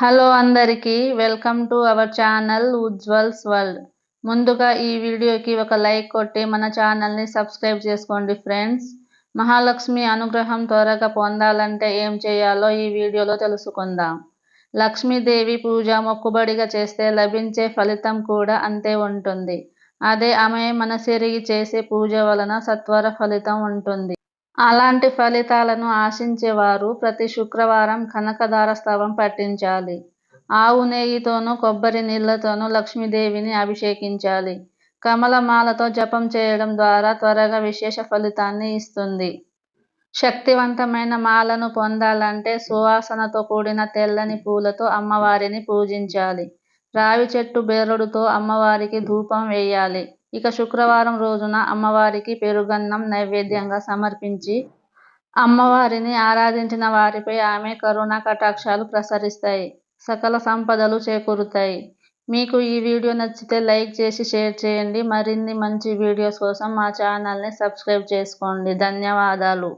Hello అందరికీ welcome to our channel Ujwal's world. ముందుగా ఈ వీడియోకి ఒక లైక్ కొట్టి మన ఛానల్ని సబ్స్క్రైబ్ చేసుకోండి ఫ్రెండ్స్. మహాలక్ష్మి అనుగ్రహం త్వరగా పొందాలంటే ఏం చేయాలో ఈ వీడియోలో తెలుసుకుందాం. లక్ష్మీదేవి పూజ మొక్కుబడిగా చేస్తే లభించే ఫలితం కూడా అంతే ఉంటుంది. అదే ఆమె మనసిరిగి చేసే పూజ వలన సత్వర ఫలితం ఉంటుంది. అలాంటి ఫలితాలను ఆశించేవారు ప్రతి శుక్రవారం కనకదార స్తవం పట్టించాలి. ఆవు నెయ్యితోనూ కొబ్బరి నీళ్ళతోనూ లక్ష్మీదేవిని అభిషేకించాలి. కమలమాలతో జపం చేయడం ద్వారా త్వరగా విశేష ఫలితాన్ని ఇస్తుంది. శక్తివంతమైన మాలను పొందాలంటే సువాసనతో కూడిన తెల్లని పూలతో అమ్మవారిని పూజించాలి. రావి చెట్టు బెరడుతో అమ్మవారికి ధూపం వేయాలి. ఇక శుక్రవారం రోజున అమ్మవారికి పెరుగన్నం నైవేద్యంగా సమర్పించి అమ్మవారిని ఆరాధించిన వారిపై ఆమె కరుణా కటాక్షాలు ప్రసరిస్తాయి. సకల సంపదలు చేకూరుతాయి. మీకు ఈ వీడియో నచ్చితే లైక్ చేసి షేర్ చేయండి. మరిన్ని మంచి వీడియోస్ కోసం మా ఛానల్ని సబ్స్క్రైబ్ చేసుకోండి. ధన్యవాదాలు.